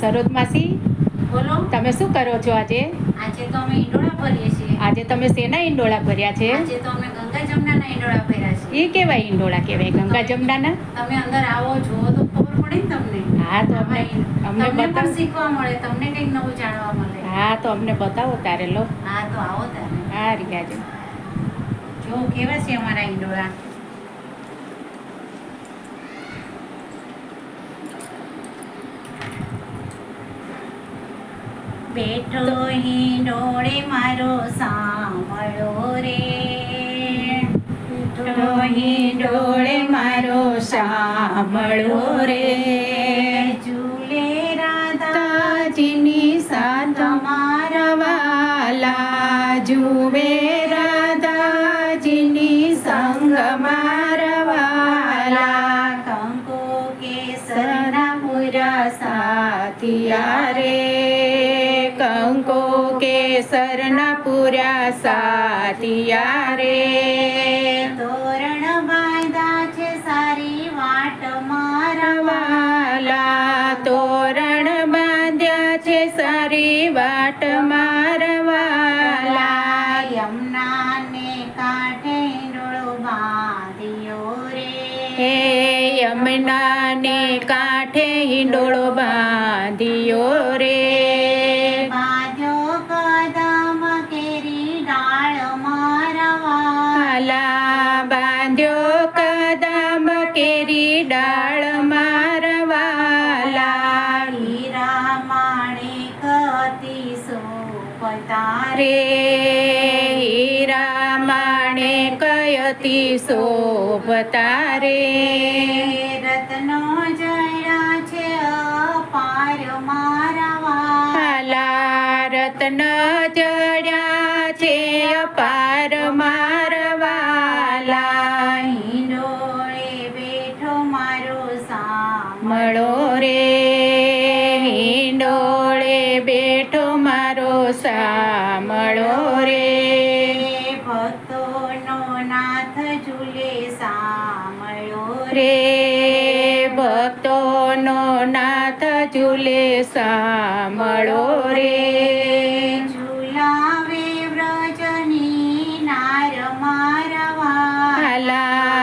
સરોજ માસી બોલો. તમે શું કરો છો આજે? આજે તો અમે ઈંડોળા ભરીએ છીએ. આજે તમે શેના ઈંડોળા ભર્યા છે? આજે તો અમે ગંગા જમનાના ઈંડોળા ભર્યા છે એ કેવા ઈંડોળા કહેવાય? ગંગા જમનાના? તમે અંદર આવો જુઓ તો ખબર પડે ને તમને. હા તો અમને અમને તમને શીખવા મળે તમને કંઈક નવું જાણવા મળે. હા તો અમને બતાવો તારે લો. હા તો આવો તારે. હા રિયા છે જો કેવા છે અમારા ઈંડોળા? બેઠો હિંડોળે મારો સાંભળો રે. બેઠો હિંડોળે મારો સાંભળો રે. ઝૂલે રાધાજીની સાથ મારા વાલા. જુવે રાધાજીની સંગ મારા વાલા. કંકો સરના પૂરા સાથિયા રે. કંકો કેસરના પૂર્યા સાથિયા રે તોરણ બાંધા છે સારી વાટ મારવાલા તોરણ બાંધ્યા છે સારી વાટ મારવાલા યમુનાને કાંઠે ડોળો બાંધ્યો રે. હે યમુનાને કાંઠે હિંડોળો બાંધ્યો રે. કેરી ડાળ મારવાલા હીરા માણેક અતિ સોપતા રે હીરા માણે કયતી શોભતા રે રત્નો જળ્યા છે અપાર મારવા હાલા રત્ન જડ્યા મળો રે હિંડોળે બેઠો મારો સામળો રે. ભક્તોનો નાથ ઝૂલે સામળો રે ભક્તોનો નાથ ઝૂલે સામળો રે. ઝૂલાવે વ્રજની નાર મારવા. હાલા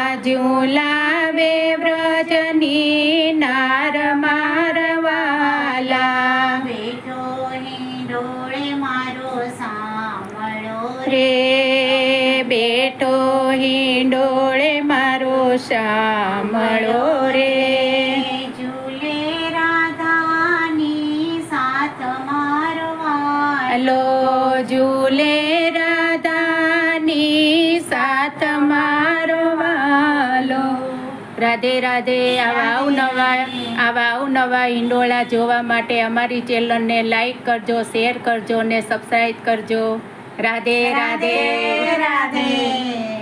બેઠો હિંડોળે મારો શામળો રે. ઝૂલે રાધાની સાથ મારવા. લો ઝૂલે રાધાની સાથ મારો લો રાધે રાધે આવા નવા આવા નવા હિંડોળા જોવા માટે અમારી ચેનલને લાઈક કરજો શેર કરજો ને સબસ્ક્રાઈબ કરજો. રાધે રાધે. રાધે